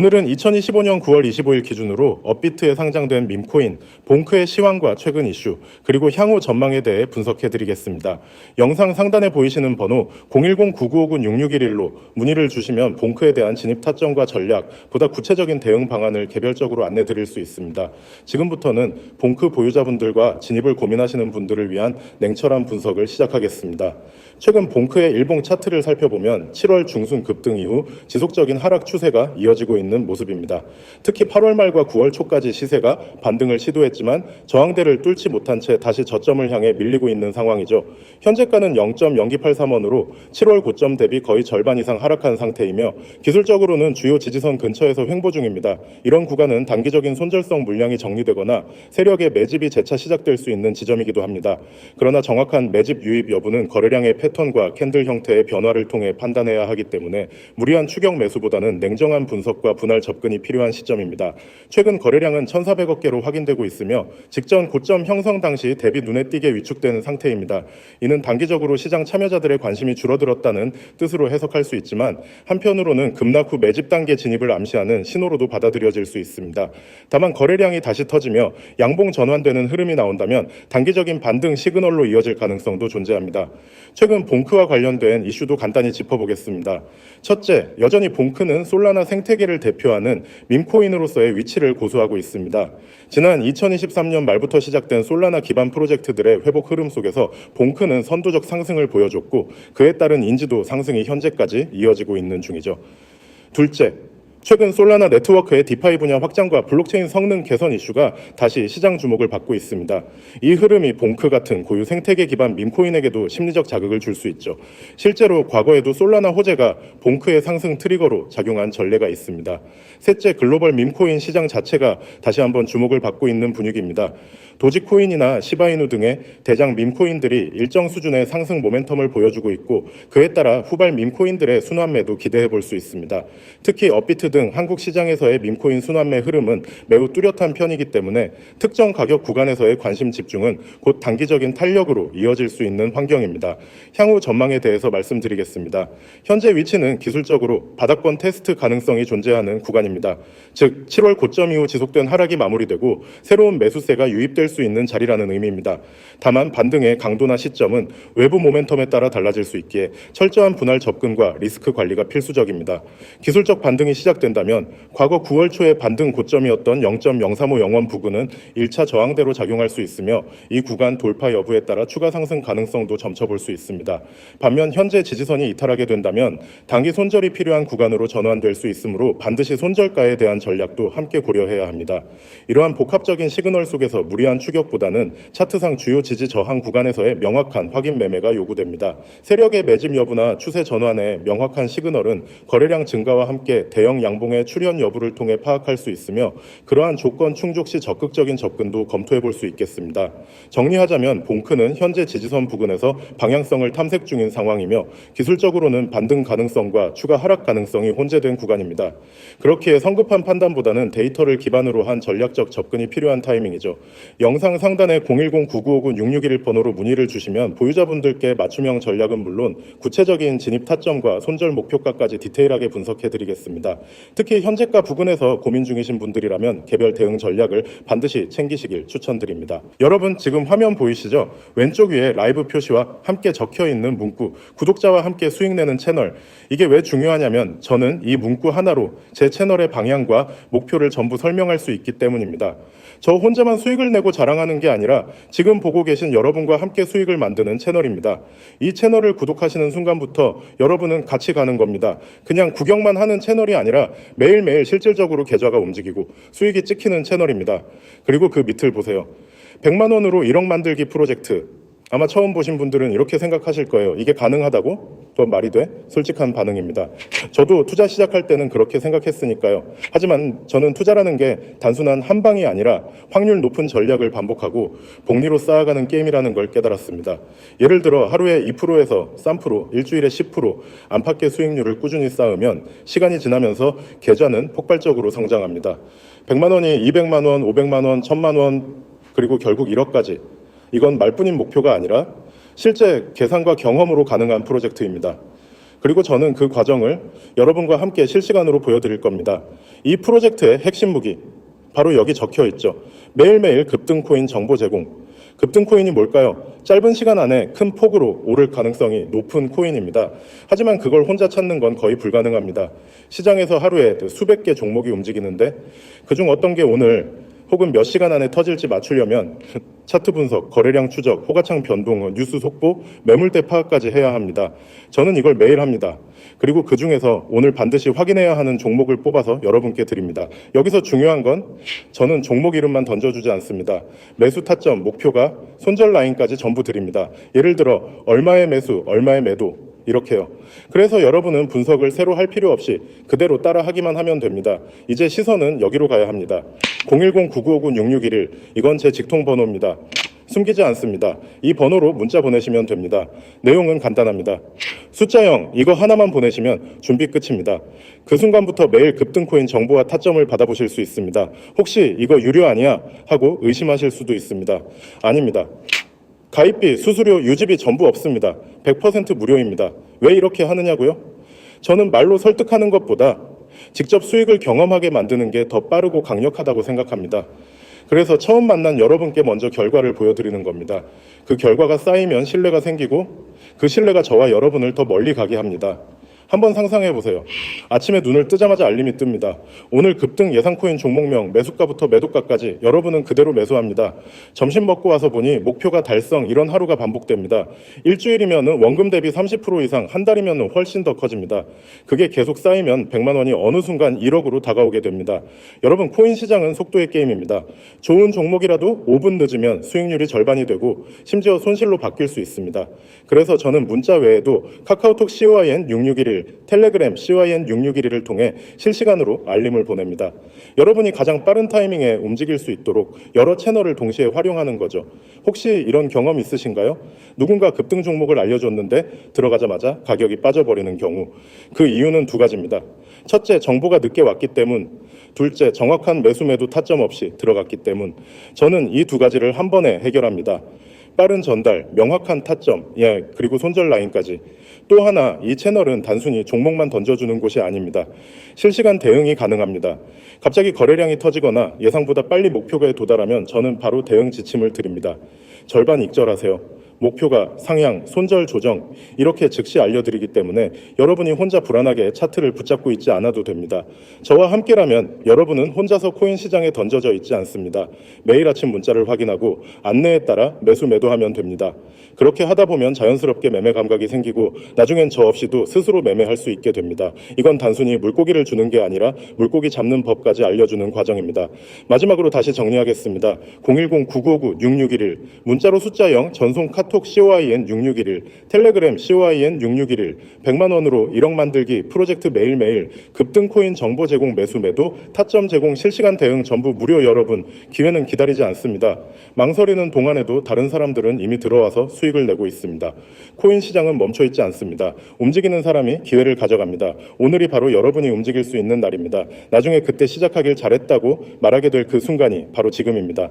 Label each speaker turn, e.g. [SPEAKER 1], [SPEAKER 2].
[SPEAKER 1] 오늘은 2025년 9월 25일 기준으로 업비트에 상장된 밈코인, 봉크의 시황과 최근 이슈, 그리고 향후 전망에 대해 분석해 드리겠습니다. 영상 상단에 보이시는 번호 010-9959-6611로 문의를 주시면 봉크에 대한 진입 타점과 전략, 보다 구체적인 대응 방안을 개별적으로 안내 드릴 수 있습니다. 지금부터는 봉크 보유자분들과 진입을 고민하시는 분들을 위한 냉철한 분석을 시작하겠습니다. 최근 봉크의 일봉 차트를 살펴보면 7월 중순 급등 이후 지속적인 하락 추세가 이어지고 있는 모습입니다. 특히 8월 말과 9월 초까지 시세가 반등을 시도했지만 저항대를 뚫지 못한 채 다시 저점을 향해 밀리고 있는 상황이죠. 현재가는 0.0983원으로 7월 고점 대비 거의 절반 이상 하락한 상태이며 기술적으로는 주요 지지선 근처에서 횡보 중입니다. 이런 구간은 단기적인 손절성 물량이 정리되거나 세력의 매집이 재차 시작될 수 있는 지점이기도 합니다. 그러나 정확한 매집 유입 여부는 거래량의 패턴과 캔들 형태의 변화를 통해 판단해야 하기 때문에 무리한 추격 매수보다는 냉정한 분석과 분할 접근이 필요한 시점입니다. 최근 거래량은 1,400억 개로 확인되고 있으며 직전 고점 형성 당시 대비 눈에 띄게 위축되는 상태입니다. 이는 단기적으로 시장 참여자들의 관심이 줄어들었다는 뜻으로 해석할 수 있지만 한편으로는 급락 후 매집 단계 진입을 암시하는 신호로도 받아들여질 수 있습니다. 다만 거래량이 다시 터지며 양봉 전환되는 흐름이 나온다면 단기적인 반등 시그널로 이어질 가능성도 존재합니다. 최근 봉크와 관련된 이슈도 간단히 짚어보겠습니다. 첫째, 여전히 봉크는 솔라나 생태계를 대표하는 밈코인으로서의 위치를 고수하고 있습니다. 지난 2023년 말부터 시작된 솔라나 기반 프로젝트들의 회복 흐름 속에서 봉크는 선도적 상승을 보여줬고 그에 따른 인지도 상승이 현재까지 이어지고 있는 중이죠. 둘째, 최근 솔라나 네트워크의 디파이 분야 확장과 블록체인 성능 개선 이슈가 다시 시장 주목을 받고 있습니다. 이 흐름이 봉크 같은 고유 생태계 기반 밈코인에게도 심리적 자극을 줄 수 있죠. 실제로 과거에도 솔라나 호재가 봉크의 상승 트리거로 작용한 전례가 있습니다. 셋째, 글로벌 밈코인 시장 자체가 다시 한번 주목을 받고 있는 분위기입니다. 도지코인이나 시바이누 등의 대장 밈코인들이 일정 수준의 상승 모멘텀을 보여주고 있고 그에 따라 후발 밈코인들의 순환매도 기대해 볼 수 있습니다. 특히 업비트 등 한국 시장에서의 밈코인 순환매 흐름은 매우 뚜렷한 편이기 때문에 특정 가격 구간에서의 관심 집중은 곧 단기적인 탄력으로 이어질 수 있는 환경입니다. 향후 전망에 대해서 말씀드리겠습니다. 현재 위치는 기술적으로 바닥권 테스트 가능성이 존재하는 구간입니다. 즉 7월 고점 이후 지속된 하락이 마무리되고 새로운 매수세가 유입될 수 있는 자리라는 의미입니다. 다만 반등의 강도나 시점은 외부 모멘텀에 따라 달라질 수 있기에 철저한 분할 접근과 리스크 관리가 필수적입니다. 기술적 반등이 시작된다면 과거 9월 초의 반등 고점이었던 0.0350원 부근은 1차 저항대로 작용할 수 있으며 이 구간 돌파 여부에 따라 추가 상승 가능성도 점쳐볼 수 있습니다. 반면 현재 지지선이 이탈하게 된다면 단기 손절이 필요한 구간으로 전환될 수 있으므로 반드시 손절가에 대한 전략도 함께 고려해야 합니다. 이러한 복합적인 시그널 속에서 무리한 추격보다는 차트상 주요 지지 저항 구간에서의 명확한 확인 매매가 요구됩니다. 세력의 매집 여부나 추세 전환의 명확한 시그널은 거래량 증가와 함께 대형 양봉의 출현 여부를 통해 파악할 수 있으며 그러한 조건 충족 시 적극적인 접근도 검토해 볼 수 있겠습니다. 정리하자면 봉크는 현재 지지선 부근에서 방향성을 탐색 중인 상황이며 기술적으로는 반등 가능성과 추가 하락 가능성이 혼재된 구간입니다. 그렇기에 성급한 판단보다는 데이터를 기반으로 한 전략적 접근이 필요한 타이밍이죠. 영상 상단에 010-9959-6611 번호로 문의를 주시면 보유자분들께 맞춤형 전략은 물론 구체적인 진입 타점과 손절 목표가까지 디테일하게 분석해 드리겠습니다. 특히 현재가 부근에서 고민 중이신 분들이라면 개별 대응 전략을 반드시 챙기시길 추천드립니다. 여러분 지금 화면 보이시죠? 왼쪽 위에 라이브 표시와 함께 적혀 있는 문구, 구독자와 함께 수익 내는 채널. 이게 왜 중요하냐면 저는 이 문구 하나로 제 채널의 방향과 목표를 전부 설명할 수 있기 때문입니다. 저 혼자만 수익을 내고 자랑하는 게 아니라 지금 보고 계신 여러분과 함께 수익을 만드는 채널입니다. 이 채널을 구독하시는 순간부터 여러분은 같이 가는 겁니다. 그냥 구경만 하는 채널이 아니라 매일매일 실질적으로 계좌가 움직이고 수익이 찍히는 채널입니다. 그리고 그 밑을 보세요. 100만 원으로 1억 만들기 프로젝트. 아마 처음 보신 분들은 이렇게 생각하실 거예요. 이게 가능하다고? 또 말이 돼? 솔직한 반응입니다. 저도 투자 시작할 때는 그렇게 생각했으니까요. 하지만 저는 투자라는 게 단순한 한 방이 아니라 확률 높은 전략을 반복하고 복리로 쌓아가는 게임이라는 걸 깨달았습니다. 예를 들어 하루에 2%에서 3%, 일주일에 10% 안팎의 수익률을 꾸준히 쌓으면 시간이 지나면서 계좌는 폭발적으로 성장합니다. 100만 원이 200만 원, 500만 원, 1000만 원, 그리고 결국 1억까지 이건 말뿐인 목표가 아니라 실제 계산과 경험으로 가능한 프로젝트입니다. 그리고 저는 그 과정을 여러분과 함께 실시간으로 보여드릴 겁니다. 이 프로젝트의 핵심 무기, 바로 여기 적혀 있죠. 매일매일 급등 코인 정보 제공. 급등 코인이 뭘까요? 짧은 시간 안에 큰 폭으로 오를 가능성이 높은 코인입니다. 하지만 그걸 혼자 찾는 건 거의 불가능합니다. 시장에서 하루에 수백 개 종목이 움직이는데 그중 어떤 게 오늘 혹은 몇 시간 안에 터질지 맞추려면 차트 분석, 거래량 추적, 호가창 변동, 뉴스 속보, 매물대 파악까지 해야 합니다. 저는 이걸 매일 합니다. 그리고 그 중에서 오늘 반드시 확인해야 하는 종목을 뽑아서 여러분께 드립니다. 여기서 중요한 건 저는 종목 이름만 던져주지 않습니다. 매수 타점, 목표가 손절 라인까지 전부 드립니다. 예를 들어 얼마의 매수, 얼마의 매도, 이렇게요. 그래서 여러분은 분석을 새로 할 필요 없이 그대로 따라 하기만 하면 됩니다. 이제 시선은 여기로 가야 합니다. 010-9959-6611 이건 제 직통 번호입니다. 숨기지 않습니다. 이 번호로 문자 보내시면 됩니다. 내용은 간단합니다. 숫자 0 이거 하나만 보내시면 준비 끝입니다. 그 순간부터 매일 급등 코인 정보와 타점을 받아보실 수 있습니다. 혹시 이거 유료 아니야? 하고 의심하실 수도 있습니다. 아닙니다. 가입비, 수수료, 유지비 전부 없습니다. 100% 무료입니다. 왜 이렇게 하느냐고요? 저는 말로 설득하는 것보다 직접 수익을 경험하게 만드는 게 더 빠르고 강력하다고 생각합니다. 그래서 처음 만난 여러분께 먼저 결과를 보여드리는 겁니다. 그 결과가 쌓이면 신뢰가 생기고 그 신뢰가 저와 여러분을 더 멀리 가게 합니다. 한번 상상해 보세요. 아침에 눈을 뜨자마자 알림이 뜹니다. 오늘 급등 예상 코인 종목명, 매수가부터 매도가까지 여러분은 그대로 매수합니다. 점심 먹고 와서 보니 목표가 달성 이런 하루가 반복됩니다. 일주일이면은 원금 대비 30% 이상, 한 달이면은 훨씬 더 커집니다. 그게 계속 쌓이면 100만 원이 어느 순간 1억으로 다가오게 됩니다. 여러분 코인 시장은 속도의 게임입니다. 좋은 종목이라도 5분 늦으면 수익률이 절반이 되고 심지어 손실로 바뀔 수 있습니다. 그래서 저는 문자 외에도 카카오톡 COIN 6611, 텔레그램 COIN 6611을 통해 실시간으로 알림을 보냅니다. 여러분이 가장 빠른 타이밍에 움직일 수 있도록 여러 채널을 동시에 활용하는 거죠. 혹시 이런 경험 있으신가요? 누군가 급등 종목을 알려줬는데 들어가자마자 가격이 빠져버리는 경우. 그 이유는 두 가지입니다. 첫째, 정보가 늦게 왔기 때문. 둘째, 정확한 매수 매도 타점 없이 들어갔기 때문. 저는 이 두 가지를 한 번에 해결합니다. 빠른 전달, 명확한 타점, 예, 그리고 손절 라인까지. 또 하나, 이 채널은 단순히 종목만 던져주는 곳이 아닙니다. 실시간 대응이 가능합니다. 갑자기 거래량이 터지거나 예상보다 빨리 목표가에 도달하면 저는 바로 대응 지침을 드립니다. 절반 익절하세요. 목표가 상향, 손절 조정 이렇게 즉시 알려드리기 때문에 여러분이 혼자 불안하게 차트를 붙잡고 있지 않아도 됩니다. 저와 함께라면 여러분은 혼자서 코인 시장에 던져져 있지 않습니다. 매일 아침 문자를 확인하고 안내에 따라 매수 매도하면 됩니다. 그렇게 하다 보면 자연스럽게 매매 감각이 생기고 나중엔 저 없이도 스스로 매매할 수 있게 됩니다. 이건 단순히 물고기를 주는 게 아니라 물고기 잡는 법까지 알려주는 과정입니다. 마지막으로 다시 정리하겠습니다. 010-9959-6611 문자로 숫자 0 전송 카톡 COIN 6611 텔레그램 COIN 6611 100만 원으로 1억 만들기 프로젝트 매일매일 급등 코인 정보 제공 매수 매도 타점 제공 실시간 대응 전부 무료 여러분 기회는 기다리지 않습니다. 망설이는 동안에도 다른 사람들은 이미 들어와서 수익을 내고 있습니다. 코인 시장은 멈춰 있지 않습니다. 움직이는 사람이 기회를 가져갑니다. 오늘이 바로 여러분이 움직일 수 있는 날입니다. 나중에 그때 시작하길 잘했다고 말하게 될 그 순간이 바로 지금입니다.